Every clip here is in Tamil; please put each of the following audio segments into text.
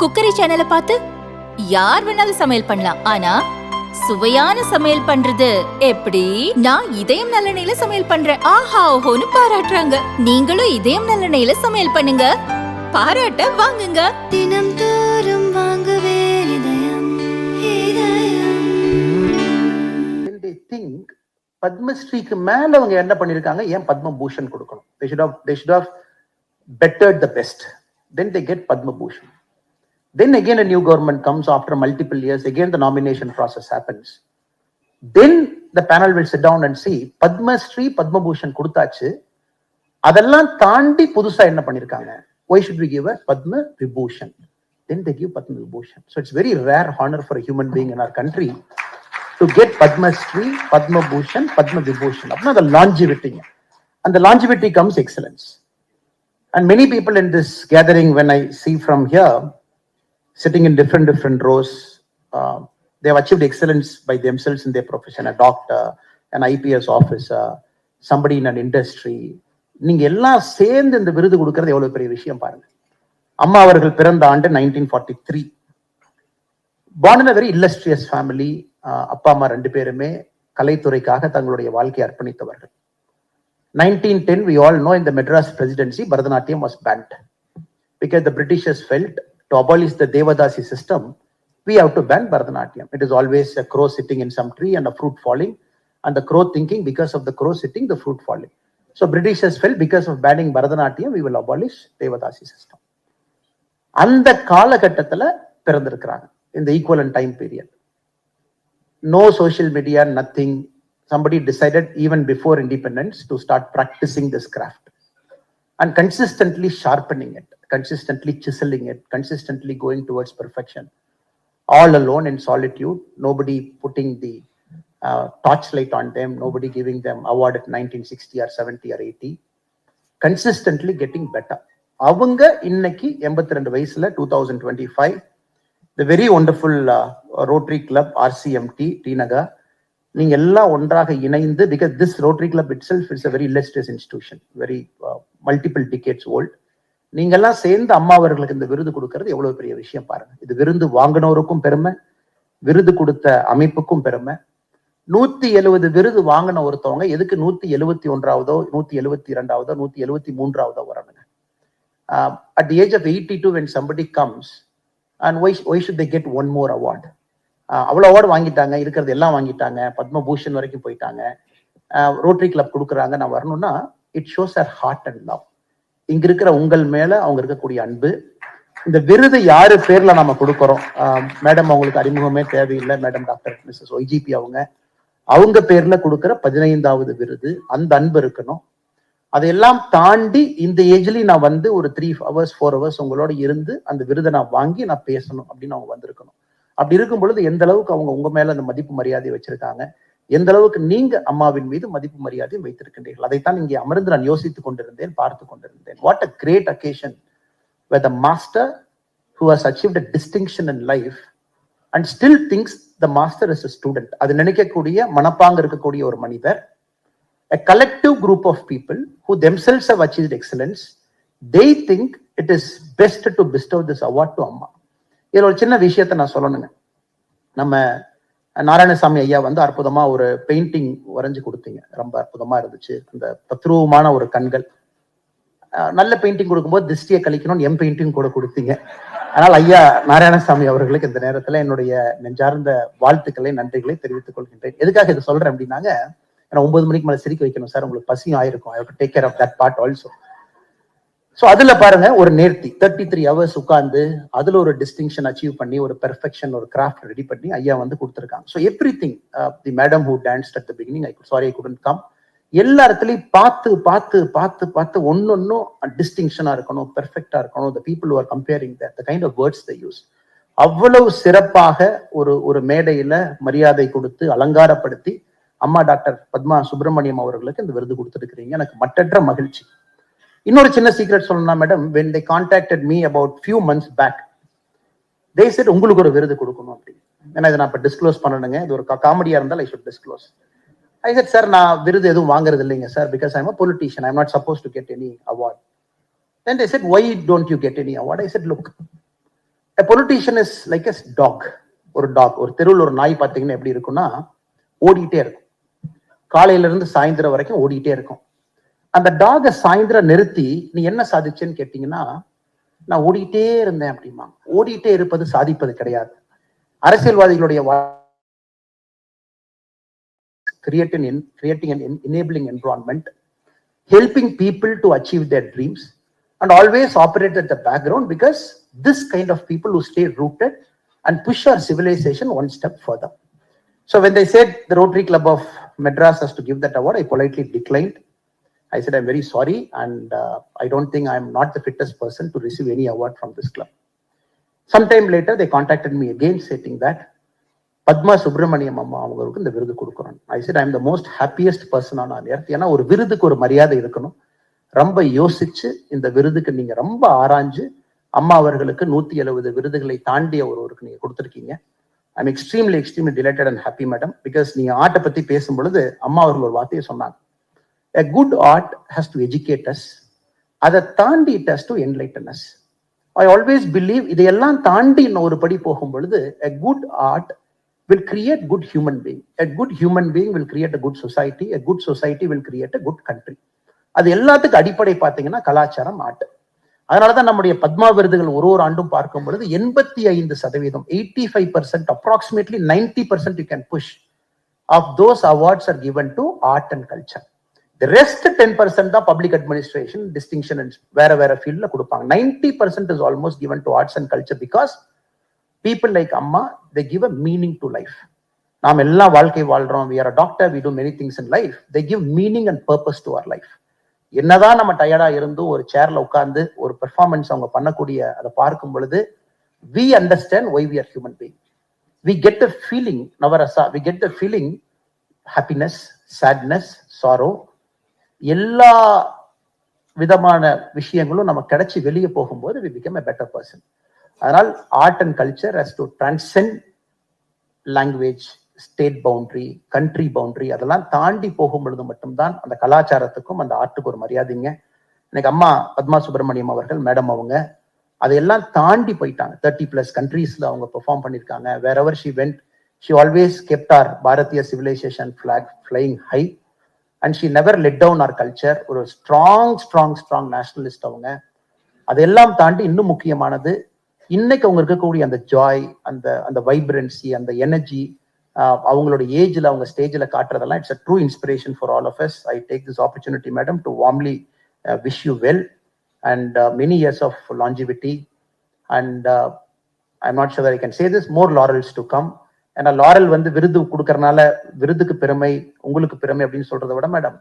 குக்கரி சேனலை பார்த்து யார் வேணாலும் சமையல் பண்ணலாம். ஆனா சுவையான சமையல் பண்றது எப்படி? நான் இதயம் நல்லெண்ணெயில சமையல் பண்றேன். ஆஹா ஓஹோன்னு பாராட்டுறாங்க. நீங்களும் இதயம் நல்லெண்ணெயில சமையல் பண்ணுங்க. பாராட்ட வாங்குங்க. தினம் தோறும் வாங்குவே இதயம் think பத்மஸ்ரீக்கு மேல அவங்க என்ன பண்ணிருக்காங்க? ஏன் பத்ம பூஷன் கொடுக்கணும்? They should have they should have bettered the best. Then they get Padma Bhushan Then again, a new government comes after multiple years. Again, the nomination process happens. Then the panel will sit down and see Padma Sri, கொடுத்தாச்சு அதெல்லாம் தாண்டி புதுசா என்ன பண்ணிருக்காங்க why should we give a Padma Vibhushan then they give Padma Vibhushan so it's very rare honour for human being in our country to get Padmashri Padma Padma Vibhushan அப்படின்னா அதை லாஞ்சி விட்டீங்க அந்த longevity comes excellence and many people in this gathering when I see from here sitting in different different rows, uh, they have achieved excellence by themselves in their profession. A doctor, an IPS officer, somebody in an industry. நீங்க எல்லாம் சேர்ந்து இந்த விருது கொடுக்கறது எவ்வளவு பெரிய விஷயம் பாருங்க அம்மா அவர்கள் பிறந்த ஆண்டு nineteen forty three born in a very அப்பா அம்மா ரெண்டு பேருமே கலைத்துறைக்காக தங்களுடைய வாழ்க்கையை அர்ப்பணித்தவர்கள் nineteen ten we all know இந்த Madras presidency Bharatanatyam was banned because the Britishers felt To abolish the devadasi system we have to ban bharatanatyam it is always a crow sitting in some tree and a fruit falling and the crow thinking because of the crow sitting the fruit falling so britishers felt because of banning bharatanatyam we will abolish devadasi system அந்த காலகட்டத்துல பிறந்திருக்கிறாங்க இந்த equivalent time period no social media, nothing. Somebody decided even before independence to start practicing this craft and consistently sharpening it, Consistently chiseling it, consistently going towards perfection. All alone in solitude, nobody putting the uh, torchlight on them, nobody giving them award at 1960 or 70 or 80, consistently getting better. அவங்க இன்னைக்கு எண்பத்தி ரெண்டு வயசுல two thousand twenty five the very wonderful Rotary Club RCMT T Nagar நீங்க எல்லாம் ஒன்றாக இணைந்து because this Rotary Club itself it's a very illustrious institution very multiple decades old நீங்க எல்லாம் சேர்ந்து அம்மா அவர்களுக்கு இந்த விருது கொடுக்கறது எவ்வளவு பெரிய விஷயம் பாருங்க. இது விருது வாங்கினவருக்கும் பெருமை விருது கொடுத்த அமைப்புக்கும் பெருமை. நூத்தி எழுபது விருது வாங்கின ஒருத்தவங்க எதுக்கு நூத்தி எழுபத்தி ஒன்றாவதோ நூத்தி எழுபத்தி இரண்டாவதோ நூத்தி எழுபத்தி மூன்றாவதோ வரணுங்க. At the age of eighty two when somebody comes and why why should they get one more award அவ்வளோ அவார்டு வாங்கிட்டாங்க இருக்கிறது எல்லாம் வாங்கிட்டாங்க பத்மபூஷன் வரைக்கும் போயிட்டாங்க. ரோட்டரி கிளப் கொடுக்குறாங்க நான் வரணும்னா it shows our heart and love இங்க இருக்கிற உங்கள் மேல அவங்க இருக்கக்கூடிய அன்பு. இந்த விருது யாரு பேர்ல நம்ம கொடுக்கறோம்? மேடம் அவங்களுக்கு அறிமுகமே தேவையில்லை. மேடம் டாக்டர் மிஸ்ஸஸ் ஒய்ஜிபி அவங்க. அவங்க பேர்ல கொடுக்குற பதினைந்தாவது விருது. அந்த அன்பு இருக்கணும். அதையெல்லாம் தாண்டி இந்த ஏஜ்லயும் நான் வந்து ஒரு த்ரீ ஹவர்ஸ் ஃபோர் ஹவர்ஸ் உங்களோட இருந்து அந்த விருதை நான் வாங்கி நான் பேசணும் அப்படின்னு அவங்க வந்திருக்கணும். அப்படி இருக்கும் பொழுது எந்த அளவுக்கு அவங்க உங்க மேல அந்த மதிப்பு மரியாதை வச்சிருக்காங்க? எந்த அளவுக்கு நீங்க அம்மாவின் மீது மதிப்பு மரியாதை வைத்திருக்கின்றீர்கள் அதைத்தான் இங்கே அமர்ந்து நான் யோசித்துக் கொண்டிருந்தேன் பார்த்து கொண்டிருந்தேன் what a great occasion where the master who has achieved a distinction in life and still thinks the master is a student அது நினைக்கக்கூடிய மனப்பாங்க இருக்கக்கூடிய ஒரு மனிதர் a collective group of people who themselves have achieved excellence they think it is best to bestow this award to அம்மா இதுல ஒரு சின்ன விஷயத்தை நான் சொல்லணுங்க நம்ம நாராயணசாமி ஐயா வந்து அற்புதமா ஒரு பெயிண்டிங் வரைஞ்சு கொடுத்தீங்க. ரொம்ப அற்புதமா இருந்துச்சு. அந்த தத்ரூபமான ஒரு கண்கள். நல்ல பெயிண்டிங் கொடுக்கும்போது திருஷ்டியை கழிக்கணும்னு எம் பெயிண்டிங் கூட கொடுத்தீங்க. ஆனால் ஐயா நாராயணசாமி அவர்களுக்கு இந்த நேரத்துல என்னுடைய நெஞ்சார்ந்த வாழ்த்துக்களை நன்றிகளை தெரிவித்துக் கொள்கின்றேன். எதுக்காக இதை சொல்றேன் அப்படின்னாங்க ஏன்னா ஒன்பது மணிக்கு மேலே சிரிக்க வைக்கணும் சார். உங்களுக்கு பசியும் ஆயிருக்கும். I take care of that part also so அதுல பாருங்க ஒரு நேர்த்தி. தேர்ட்டி த்ரீ ஹவர்ஸ் உட்காந்து அதுல ஒரு டிஸ்டிங்ஷன் அச்சீவ் பண்ணி ஒரு பெர்ஃபெக்ஷன் ஒரு கிராஃப்ட் ரெடி பண்ணி ஐயா வந்து கொடுத்துருக்காங்க. So everything the madam who dance at the beginning I sorry I couldn't come எல்லா இடத்துலையும் பார்த்து பார்த்து பார்த்து பார்த்து ஒன்னொன்னும் டிஸ்டிங்ஷனா இருக்கணும் பெர்ஃபெக்டா இருக்கணும். The people are comparing the kind of words the use அவ்வளவு சிறப்பாக ஒரு ஒரு மேடையில மரியாதை கொடுத்து அலங்காரப்படுத்தி அம்மா டாக்டர் பத்மா சுப்பிரமணியம் அவர்களுக்கு இந்த விருது கொடுத்துருக்கிறீங்க. எனக்கு மட்டற்ற மகிழ்ச்சி. இன்னொரு சின்ன சீக்ரெட் சொல்லணும்னா madam when they contacted me about few months back they said உங்களுக்கு ஒரு விருது கொடுக்கணும் அப்படின்னு. ஏன்னா இதை நான் இப்போ டிஸ்க்ளோஸ் பண்ணணுங்க. இது ஒரு காமெடியா இருந்தால் I should disclose I said sir நான் விருது எதுவும் வாங்குறது இல்லைங்க sir because I'm a politician I'm not suppose to get any award then I said why don't you get any award I said look a politician is like as dog ஒரு டாக் ஒரு தெருவில் ஒரு நாய் பார்த்தீங்கன்னா எப்படி இருக்கும்னா ஓடிக்கிட்டே இருக்கும். காலையில இருந்து சாயந்தரம் வரைக்கும் ஓடிக்கிட்டே இருக்கும். அந்த டாகை சாயந்தரம் நிறுத்தி நீ என்ன சாதிச்சேன்னு கேட்டீங்கன்னா நான் ஓடிக்கிட்டே இருந்தேன் அப்படிமா ஓடிக்கிட்டே இருப்பது சாதிப்பது கிடையாது அரசியல்வாதிகளுடைய creating an creating and environment helping people to achieve their dreams and always operate at the background because this kind of people who stay rooted and push our civilisation one step further so when they said the Rotary Club of Madras has to give that award I politely declined I said, I'm very sorry, and uh, I don't think I'm not the fittest person to receive any award from this club. Sometime later, they contacted me again stating that Padma Subramaniam அம்மா அவங்களுக்கு இந்த விருது கொடுக்குறோம். I said I'm the most happiest person on earth ஏன்னா ஒரு விருதுக்கு ஒரு மரியாதை இருக்கணும். ரொம்ப யோசிச்சு இந்த விருதுக்கு நீங்க ரொம்ப ஆராய்ஞ்சு அம்மா அவர்களுக்கு நூத்தி எழுபது விருதுகளை தாண்டிய ஒருவருக்கு நீங்க கொடுத்துருக்கீங்க. I'm extremely extremely delighted and happy madam because நீங்க ஆட்டை பத்தி பேசும் பொழுது அம்மா அவர்கள் ஒரு வார்த்தையை சொன்னாங்க. A good art has to educate us. அதை தாண்டி it has to enlighten us I always believe இதையெல்லாம் தாண்டி இன்னும் ஒரு படி போகும் பொழுது a good art will create good human being a good human being will create a good society a good society will create a good country அது எல்லாத்துக்கும் அடிப்படை பார்த்தீங்கன்னா கலாச்சாரம் ஆர்ட் அதனாலதான் நம்முடைய பத்மா விருதுகள் ஒரு ஒரு ஆண்டும் பார்க்கும் பொழுது எண்பத்தி ஐந்து சதவீதம் eighty five percent approximately ninety percent you can push off those awards are given to art and culture rest ten percent தான் பப்ளிக் அட்மினிஸ்ட்ரேஷன் டிஸ்டிங்ஷன் வேற வேற ஃபீல்ட்ல கொடுப்பாங்க. Ninety percent is almost given to arts and culture because people like amma they give a meaning to life நாம் எல்லாம் வாழ்க்கை வாழ்றோம். We are doctor we do many things in life they give meaning and purpose to our life என்னதான் நம்ம டயர்டா இருந்தும் ஒரு சேர்ல உட்கார்ந்து ஒரு பெர்ஃபார்மன்ஸ் அவங்க பண்ணக்கூடிய அதை பார்க்கும் பொழுது we understand why we are human being we get the feeling navarasa we get the feeling happiness sadness sorrow எல்லா விதமான விஷயங்களும் நமக்கு கிடைச்சி வெளியே போகும்போது we become a better person அதனால் art and culture has to transcend language state boundary country boundary அதெல்லாம் தாண்டி போகும் பொழுது மட்டும்தான் அந்த கலாச்சாரத்துக்கும் அந்த ஆர்ட்டுக்கு ஒரு மரியாதைங்க. எனக்கு அம்மா பத்மா சுப்பிரமணியம் அவர்கள் மேடம் அவங்க அதையெல்லாம் தாண்டி போயிட்டாங்க. தேர்ட்டி பிளஸ் கண்ட்ரீஸ்ல அவங்க பெர்ஃபார்ம் பண்ணியிருக்காங்க. Wherever she went she always kept our Bharatiya civilization flag flying high and she never let down our culture ஒரு ஸ்ட்ராங் ஸ்ட்ராங் ஸ்ட்ராங் நேஷனலிஸ்ட் அவங்க. அதெல்லாம் தாண்டி இன்னும் முக்கியமானது இன்னைக்கு அவங்க இருக்கக்கூடிய அந்த ஜாய் அந்த அந்த வைப்ரன்சி அந்த எனர்ஜி அவங்களோட ஏஜ்ல அவங்க ஸ்டேஜ்ல காட்டுறதெல்லாம் it's a true inspiration for all of us I take this opportunity madam to warmly wish you well and many years of longevity and I not sure I can say this more laurels to come ஏன்னா லாரல் வந்து விருது கொடுக்கறனால விருதுக்கு பெருமை உங்களுக்கு பெருமை அப்படின்னு சொல்றத விட madam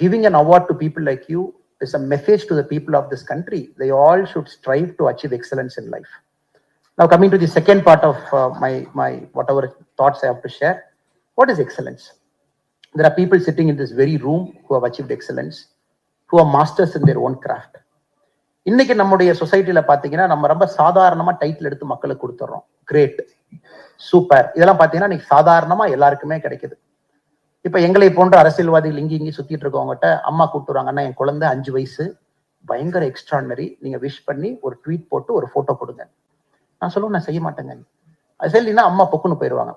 giving an award to people like you is a message to the people of this country they all should strive to achieve excellence in life Now coming to the second part of my my my whatever thoughts I have to share, what is excellence? There are people sitting in this very room who have achieved excellence, who are masters in their own craft. இன்னைக்கு நம்முடைய சொசைட்டியில் பாத்தீங்கன்னா நம்ம ரொம்ப சாதாரணமா டைட்டில் எடுத்து மக்களுக்கு கொடுத்துறோம் கிரேட் சூப்பர். இதெல்லாம் பாத்தீங்கன்னா இன்னைக்கு சாதாரணமா எல்லாருக்குமே கிடைக்குது. இப்ப எங்களை போன்ற அரசியல்வாதிகள் இங்கே இங்கே சுத்திட்டு இருக்கவங்ககிட்ட அம்மா கூப்பிட்டுறாங்கன்னா என் குழந்தை அஞ்சு வயசு. பயங்கர எக்ஸ்ட்ரானரி நீங்க விஷ் பண்ணி ஒரு ட்வீட் போட்டு ஒரு போட்டோ கொடுங்க. நான் சொல்லுவேன் நான் செய்ய மாட்டேங்க. அது சரினா அம்மா பொக்குன்னு போயிடுவாங்க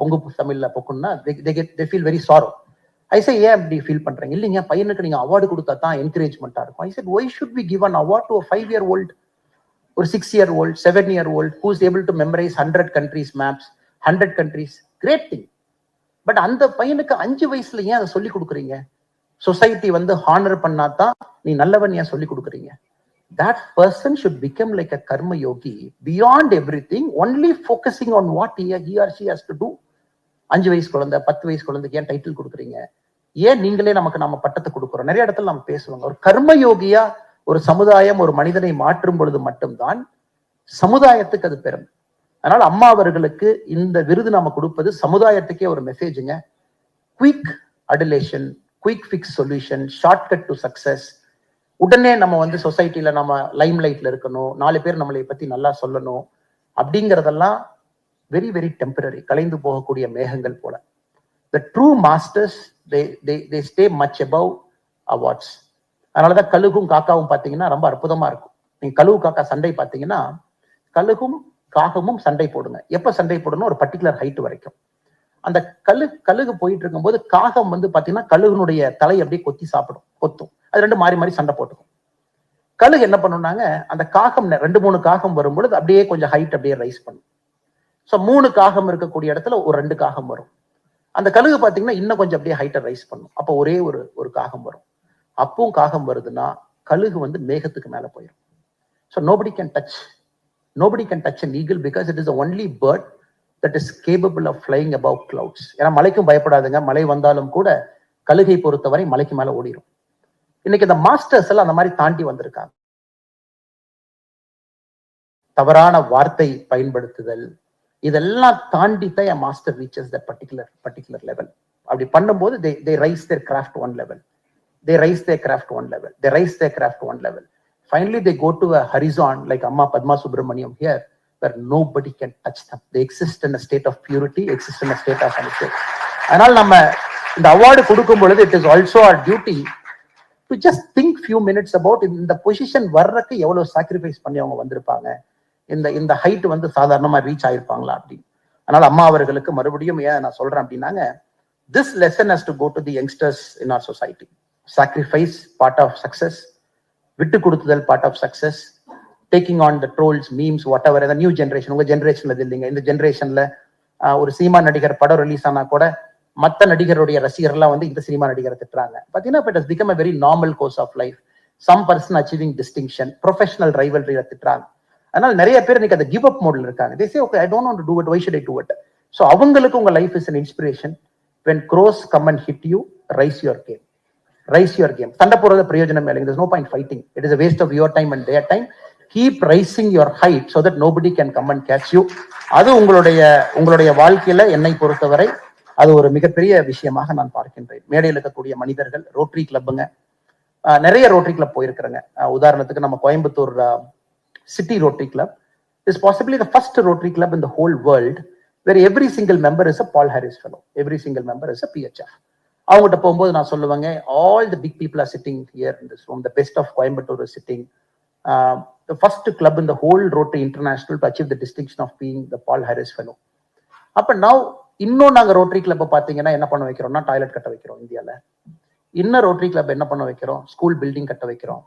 பொங்கு தமிழ்ல பொக்குன்னா they feel very sorrow I say ஏன் அப்படி ஃபீல் பண்றீங்க? இல்லைங்க பையனுக்கு நீங்க அவார்டு கொடுத்தா தான் என்கரேஜ்மெண்ட்டாக இருக்கும். I said why should be give an award to five year old ஒரு six year old seven year old who's able to memorize hundred countries maps hundred countries great thing but அந்த பையனுக்கு அஞ்சு வயசுல ஏன் அதை சொல்லி கொடுக்குறீங்க? சொசைட்டி வந்து ஹானர் பண்ணாதான் நீ நல்லவன் ஏன் சொல்லி கொடுக்குறீங்க? That person should become like a karma yogi beyond everything only focusing on what he or she has to do அஞ்சு வயசு குழந்தை பத்து வயசு குழந்தைக்கு ஏன் டைட்டில் கொடுக்குறீங்க? ஏன் நீங்களே நமக்கு நம்ம பட்டத்தை கொடுக்குறோம்? நிறைய இடத்துல நம்ம பேசுவாங்க. ஒரு கர்ம யோகியா ஒரு சமுதாயம் ஒரு மனிதனை மாற்றும் பொழுது மட்டும்தான் சமுதாயத்துக்கு அது பெறும் அதனால் அம்மா அவர்களுக்கு இந்த விருது நாம கொடுப்பது சமுதாயத்துக்கே ஒரு மெசேஜுங்க quick adulation quick fix solution shortcut to success உடனே நம்ம வந்து சொசைட்டில நம்ம லைம் லைட்ல இருக்கணும் நாலு பேர் நம்மளை பத்தி நல்லா சொல்லணும் அப்படிங்கிறதெல்லாம் வெரி வெரி டெம்பரரி கலைந்து போகக்கூடிய மேகங்கள் போல. The true masters they stay much above awards அதனாலதான் கழுகும் காக்காவும் பார்த்தீங்கன்னா ரொம்ப அற்புதமா இருக்கும். நீங்க கழுகு காக்கா சண்டை பார்த்தீங்கன்னா கழுகும் காகமும் சண்டை போடுங்க. எப்ப சண்டை போடணும் ஒரு பர்டிகுலர் ஹைட் வரைக்கும். அந்த கழு கழுகு போயிட்டு இருக்கும்போது காகம் வந்து பாத்தீங்கன்னா கழுகுனுடைய தலை அப்படியே கொத்தி சாப்பிடும் கொத்தும். அது ரெண்டு மாறி மாறி சண்டை போட்டுக்கும். கழுகு என்ன பண்ணுனாங்க அந்த காகம் ரெண்டு மூணு காகம் வரும்பொழுது அப்படியே கொஞ்சம் ஹைட் அப்படியே ரைஸ் பண்ணும். ஸோ மூணு காகம் இருக்கக்கூடிய இடத்துல ஒரு ரெண்டு காகம் வரும். அந்த கழுகு பார்த்தீங்கன்னா இன்னும் கொஞ்சம் அப்படியே ஹைட்டை ரைஸ் பண்ணும். அப்போ ஒரே ஒரு ஒரு காகம் வரும். அப்பவும் காகம் வருதுன்னா கழுகு வந்து மேகத்துக்கு மேல போயிடும் so nobody can touch nobody can touch an eagle because it is only bird that is capable of flying above clouds ஏன்னா மலைக்கும் பயப்படாதுங்க. மழை வந்தாலும் கூட கழுகை பொறுத்தவரை மலைக்கு மேல ஓடிடும் இன்னைக்கு இந்த மாஸ்டர்ஸ் எல்லாம் அந்த மாதிரி தாண்டி வந்திருக்காங்க. தவறான வார்த்தை பயன்படுத்துதல் இதெல்லாம் தாண்டி தான் என் master reaches the particular particular level அப்படி பண்ணும்போது they they raise their craft one level they raise their craft one level. They raise their craft one level. Finally they go to a horizon like amma padma subramaniam here where nobody can touch them. They exist in a state of purity exist in a state of honesty. அதனால் நம்ம இந்த அவார்டு கொடுக்கும் பொழுது it is also our duty to just think few minutes about இந்த பொசிஷன் வர்றதுக்கு எவ்வளவு சாக்ரிஃபைஸ் பண்ணி அவங்க வந்திருப்பாங்க. இந்த இந்த ஹைட் வந்து சாதாரணமா ரீச் ஆயிருப்பாங்களா அப்படின்னு அதனால அம்மா அவர்களுக்கு மறுபடியும் ஏன் நான் சொல்றேன் அப்படின்னாங்க this lesson has to go to the youngsters in our society sacrifice part of success விட்டு கொடுத்துதல் part of success taking on the trolls memes whatever new generation உங்க ஜென்ரேஷன்ல இது இல்லைங்க. இந்த ஜென்ரேஷன்ல ஒரு சினிமா நடிகர் படம் ரிலீஸ் ஆனா கூட மற்ற நடிகருடைய ரசிகர்லாம் வந்து இந்த சினிமா நடிகரை திட்டுறாங்க. பாத்தீங்கன்னா it is become a very normal course of life some person achieving distinction professional ரைவல்ரியை திட்டுறாங்க. அதனால நிறைய பேர் இன்னைக்கு அந்த கிவ் அப் மோடில் இருக்காங்க. They say okay I don't want to do it why should I do it so அவங்களுக்கு உங்க life is an inspiration when crows come and hit you raise your game raise your game சண்டை போறது பிரயோஜனம் இல்லைங்க there's no point fighting. It is a waste of time time and their time. Keep rising your height so that nobody can come and அது உங்களுடைய உங்களுடைய வாழ்க்கையில என்னை பொறுத்தவரை அது ஒரு மிகப்பெரிய விஷயமாக நான் பார்க்கின்றேன். மேடையில் இருக்கக்கூடிய மனிதர்கள் ரோட்டரி கிளப்புங்க நிறைய ரோட்டரி கிளப் போயிருக்கிறேங்க. உதாரணத்துக்கு நம்ம Coimbatore city rotary club is possibly the first rotary club in the whole world where every single member is a Paul Harris fellow every single member is a PHF அவங்ககிட்ட போகும்போது நான் சொல்லுவேங்க all the big people are sitting here in this room the best of Coimbatore sitting the first club in the whole rotary international to achieve the distinction of being the Paul Harris fellow அப்ப நவ் இன்னும் நாங்கள் ரோட்டரி கிளப்பை பார்த்தீங்கன்னா என்ன பண்ண வைக்கிறோம்னா டாய்லெட் கட்ட வைக்கிறோம் இந்தியாவில் இன்னும் ரோட்டரி கிளப் என்ன பண்ண வைக்கிறோம்? ஸ்கூல் பில்டிங் கட்ட வைக்கிறோம்.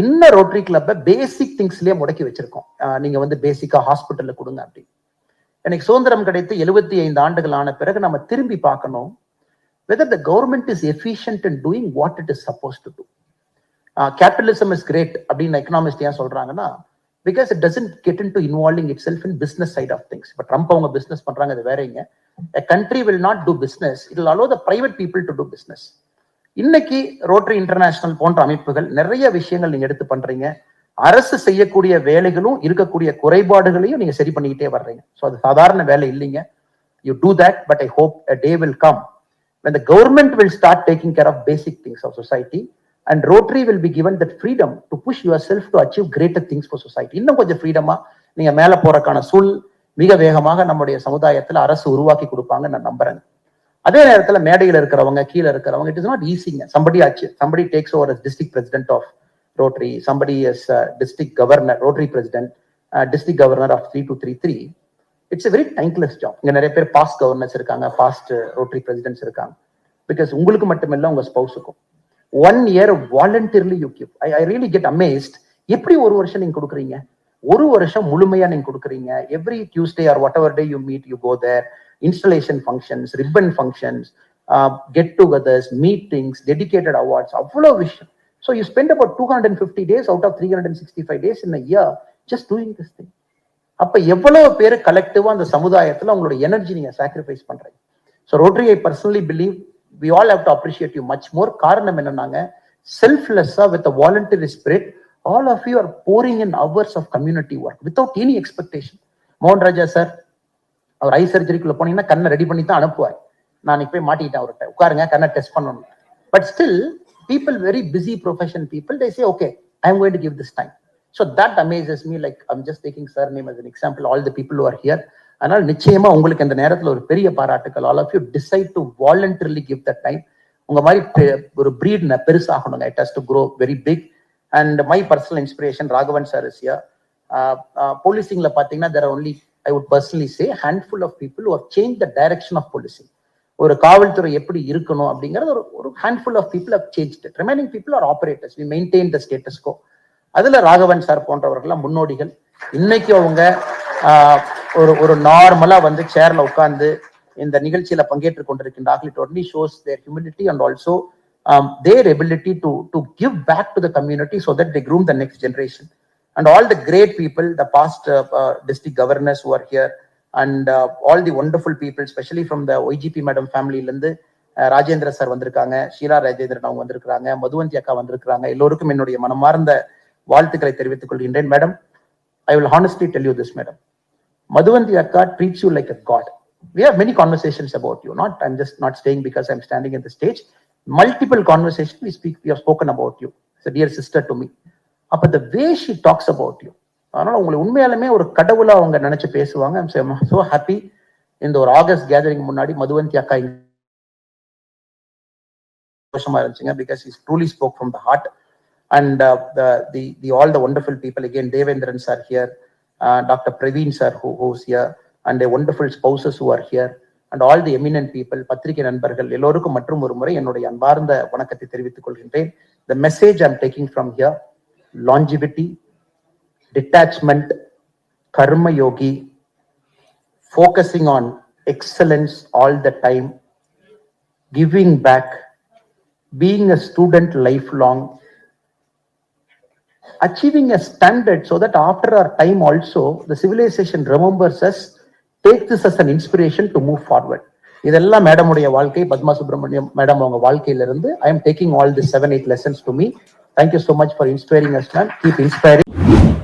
இன்னும் ரோட்டரி கிளப்பை பேசிக் திங்ஸ்லயே முடக்கி வச்சிருக்கோம். நீங்கள் நீங்க வந்து பேசிக்கா ஹாஸ்பிட்டல்ல கொடுங்க அப்படி. எனக்கு சுதந்திரம் கிடைத்து எழுபத்தி ஐந்து ஆண்டுகள் ஆன பிறகு நம்ம திரும்பி பார்க்கணும். Whether the government is efficient in doing what it is supposed to do. Capitalism is great அப்படின்னு எக்கனாமிஸ்ட் ஏன் சொல்றாங்கன்னா because it doesn't get in to involving itself in business side of things இப்போ ட்ரம்ப் அவங்க பிஸ்னஸ் பண்றாங்க அது வேறங்க country will not not do business. Allow the private people private people to இன்னைக்கு ரோட்டரி இன்டர்நேஷனல் போன்ற அமைப்புகள் நிறைய விஷயங்கள் நீங்க எடுத்து பண்றீங்க. அரசு செய்யக்கூடிய வேலைகளும் இருக்கக்கூடிய குறைபாடுகளையும் நீங்க சரி பண்ணிக்கிட்டே வர்றீங்க. ஸோ அது சாதாரண வேலை இல்லைங்க. You do that but I hope a day will come when the government will start taking care of basic things of society and rotary will be given that freedom to push yourself to achieve greater things for society. இன்னும் கொஞ்சம் ஃப்ரீடமா நீங்க மேல போறதுக்கான சூழ் மிக வேகமாக நம்முடைய சமுதாயத்துல அரசு உருவாக்கி கொடுப்பாங்க நான் நம்புறேன் அதே நேரத்துல மேடையில் இருக்கிறவங்க கீழே இருக்கிறவங்க இட் இஸ் நாட் ஈஸிங்க சம்படி ஆச்சு somebody takes over district president of rotary somebody as district governor rotary president district governor of three two three three it's very thankless job இங்க நிறைய பேர் பாஸ்ட் கவர்னர்ஸ் இருக்காங்க பாஸ்ட் ரோட்டரி பிரசிடென்ட்ஸ் இருக்காங்க. பிகாஸ் உங்களுக்கு மட்டுமில்ல உங்க ஸ்பௌஸுக்கும் one year voluntarily you give I I really get amazed எப்படி ஒரு வருஷம் நீங்க கொடுக்குறீங்க? ஒரு வருஷம் முழுமையா நீங்க கொடுக்குறீங்க? Every Tuesday or whatever day you meet you go there installation functions ribbon functions get togethers meetings dedicated awards அவ்வளோ விஷயம். So you spend about two hundred and fifty days out of three hundred and sixty five days in year just doing this thing அப்ப எவ்வளவு பேர் கலெக்டிவா அந்த சமுதாயத்துல உங்களோட எனர்ஜி நீங்க சாக்ரிஃபைஸ் பண்றீங்க? So rotary I personally believe we all have to appreciate you much more காரணம் என்னன்னாங்க செல்ஃப்லெஸ்ஸா with voluntary spirit all of you are pouring in hours of community work without any expectation மோகன் ராஜா சார் அவர் ஐ சர்ஜரிக்குள்ள போனீங்கன்னா கண்ணை ரெடி பண்ணி தான் அனுப்புவார். நான் இன்னைக்கு போய் மாட்டிக்கிட்டேன் அவர்கிட்ட. உட்காருங்க கண்ணை டெஸ்ட் பண்ணணும். But still people very busy profession people they say okay I am going to give this time so that amazes me like I'm just taking sir name as an example all the people are here அதனால் நிச்சயமா உங்களுக்கு அந்த நேரத்தில் ஒரு பெரிய பாராட்டுக்கள். All of you decide to voluntarily give the time உங்க மாதிரி ஒரு breed பெருசாகணுங்க. It has to grow very big and my personal inspiration Raghavan sir is here போலீசிங்ல பாத்தீங்கன்னா there only I would personally say handful of people are change the direction of policing ஒரு காவல்துறை எப்படி இருக்கணும் அப்படிங்கறது ஒரு ஒரு handful of people of change remaining people are operators we maintain the status quo அதுல ராகவன் சார் போன்றவர்கள்லாம் முன்னோடிகள். இன்னைக்கு அவங்க ஒரு ஒரு நார்மலா வந்து சேர்ல உட்கார்ந்து இந்த நிகழ்ச்சியில பங்கேற்று கொண்டிருக்கின்றார்கள் it only shows their humility and also their ability to to give back to the community so that they groom the next generation and all the great people the past district governors who are here and all the wonderful people specially from the YGP madam ஃபேமிலியிலேருந்து Rajendra sir வந்திருக்காங்க ஷீலா ராஜேந்திரன் அவங்க வந்திருக்கிறாங்க மதுவந்தி அக்கா வந்திருக்கிறாங்க எல்லோருக்கும் என்னுடைய மனமார்ந்த வாழ்த்துக்களை தெரிவித்துக் கொள்கின்றேன் madam I will honestly tell you this madam Madhuvanti Akka treats you like a god. We have many conversations about you. Not, I'm just not staying because I'm standing in the stage. Multiple conversations we speak, we have spoken about you. It's a dear sister to me. அப்ப the way she talks about you. அதனால உங்களை உண்மையாலுமே ஒரு கடவுளா அவங்க நினைச்சு பேசுவாங்க ஐம் so happy இந்த ஒரு ஆகஸ்ட் கேதரிங் முன்னாடி மதுவந்தி அக்கா இங்க சந்தோஷமா இருந்துச்சுங்க because is truly spoke from the heart and the the all the wonderful people again Devendran sir here doctor Praveen sir who who's here and wonderful spouses who are here and all the eminent people பத்திரிகை நண்பர்கள் எல்லோருக்கும் மற்றும் ஒரு முறை என்னுடைய அன்பார்ந்த வணக்கத்தை தெரிவித்துக் கொள்கின்றேன். The message I'm taking from here longevity detachment karmayogi focusing on excellence all the time giving back back, a student life long achieving a standard so that after our time also, the civilization remembers us, take this as an inspiration to move forward. இதெல்லாம் மேடமுடைய வாழ்க்கை பத்மா சுப்பிரமணியம் மேடம் அவங்க வாழ்க்கையிலிருந்து I am taking all the seven eight lessons to me thank you so much for inspiring us ma'am keep inspiring